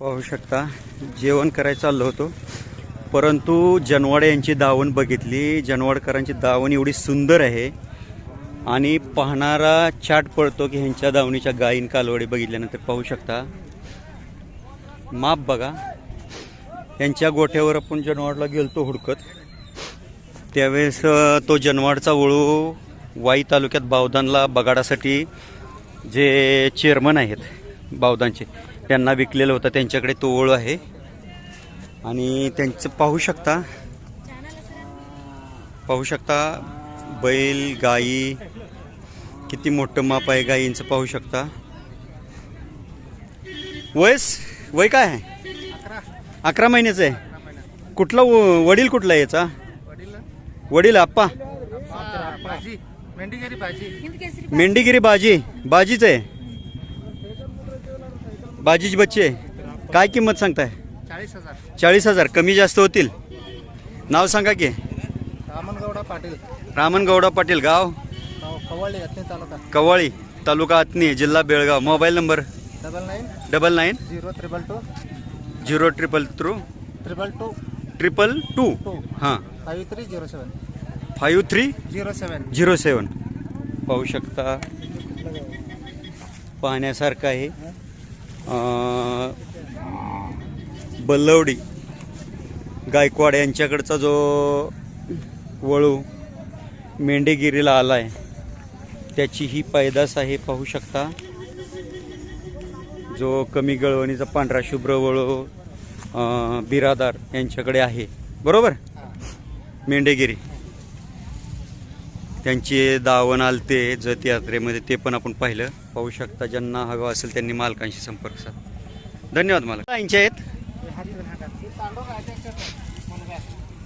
पाहू शकता जेवण करायला चाललो होतो. परंतु जनवाड यांची दावण बघितली. जनवाडकरांची दावण एवढी सुंदर आहे. आणि पाहणारा चाट पडतो की ह्यांच्या दावणीच्या गायीन कालवडी बघितल्यानंतर पाहू शकता. माप बघा. यांच्या गोठ्यावर आपण जनवाडला गेलतो हुडकत. त्यावेळेस तो जनवाडचा वळू वाई तालुक्यात बावदानला बगाडासाठी जे चेअरमन आहेत बावदानचे त्यांना विकलेलं होतं. त्यांच्याकडे तो ओळ आहे. आणि त्यांचं पाहू शकता पाहू शकता बैल गाई किती मोठं माप आहे गायींचं पाहू शकता. वयस वय काय आहे? अकरा महिन्याचं आहे. कुठला वडील कुठला आहे याचा? वडील आप्पा? मेंढीगिरी बाजी बाजीच आहे. बाजीची बच्ची काय किंमत सांगताय? चाळीस हजार चाळीस हजार कमी जास्त होतील. नाव सांगा की. रामनगौडा पाटील. रामन गौडा पाटील गाव? कवळी तालुका. कवाळी तालुका जिल्हा Belgaum. Mobile number? Double nine. Double nine? Zero triple two. Zero triple three? Triple two. Triple two? Two. हां. Five three zero seven. Five three? Zero seven. Zero seven. पाहू शकता. पाहण्यासारखं आहे. बल्लवडी गायकवाड यांच्याकडचा जो वळू मेंढेगिरीला आला आहे त्याची ही पैदास आहे पाहू शकता. जो कमी गळवणीचा पांढरा शुभ्र वळू बिरादार यांच्याकडे आहे. बरोबर? मेंढेगिरी. त्यांचे दावण आलते जत यात्रेमध्ये ते पण आपण पाहिलं. पाहू शकता ज्यांना हवं असेल त्यांनी मालकांशी संपर्क साध. धन्यवाद मला यांचे आहेत?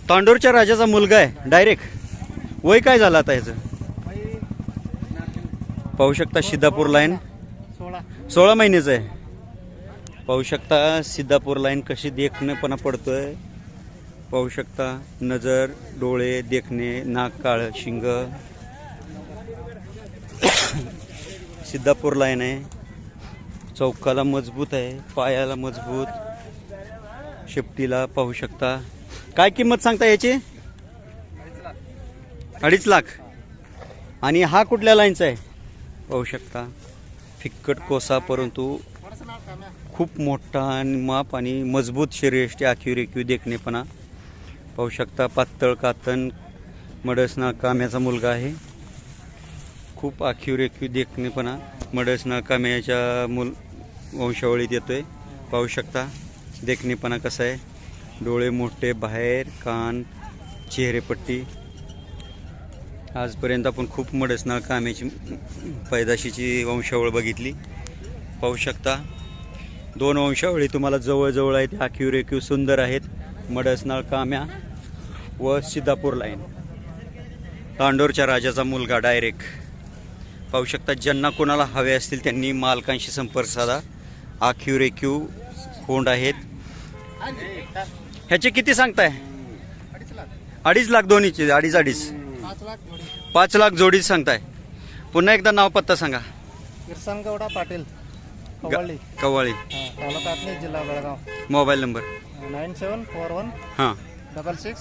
तांडोरच्या राजाचा मुलगा आहे डायरेक्ट वय काय झालं आता ह्याचं? पाहू शकता सिद्धापूर लाईन सोळा सोळा महिन्याचं आहे. पाहू शकता सिद्धापूर लाईन कशी देखणेपणा पडतोय. पाहू शकता नजर डोळे देखणे नाक काळ शिंग. सिद्धापूर लाईन आहे. चौकाला मजबूत आहे. पायाला मजबूत. शेपटीला पाहू शकता. काय किंमत सांगता याची? अडीच लाख. आणि हा कुठल्या लाईनचा आहे? पाहू शकता. फिक्कट कोसा परंतु खूप मोठा आणि माप आणि मजबूत शरीरष्टी आखीव रेखीव देखणेपणा. पाहू शकता पातळ कातन मडसना काम्याचा मुलगा आहे. खूप आखीव रेखीव देखणेपणा. मडसना काम्याच्या मूल वंशावळीत येतोय. पाहू शकता देखणेपणा कसा आहे. डोळे मोठे बाहेर कान चेहरेपट्टी. आजपर्यंत आपण खूप मडसनाळ काम्याची पैदाशीची वंशावळ बघितली. पाहू शकता दोन वंशावळी तुम्हाला जवळजवळ आहेत आखीव रेखीव सुंदर आहेत. मडसनाळ काम्या व सिद्धापूर लाईन तांडोरच्या राजाचा मुलगा डायरेक्ट पाहू शकता ज्यांना कोणाला हवे असतील त्यांनी मालकांशी संपर्क साधा. आखीव रेखीव होंड आहेत. ह्याचे किती सांगताय? अडीच लाख दोन्हीचे अडीच अडीच. पाच लाख जोडी पाच लाख जोडीच सांगताय. पुन्हा एकदा नाव पत्ता सांगा. किरसनगौडा पाटील कवळी जिल्हा Belgaum. Mobile number. Nine seven four one हां. Double six.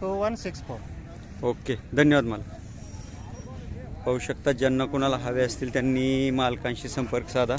Two one six four. Okay धन्यवाद मला. पाहू शकता ज्यांना कोणाला हवे असतील त्यांनी मालकांशी संपर्क साधा.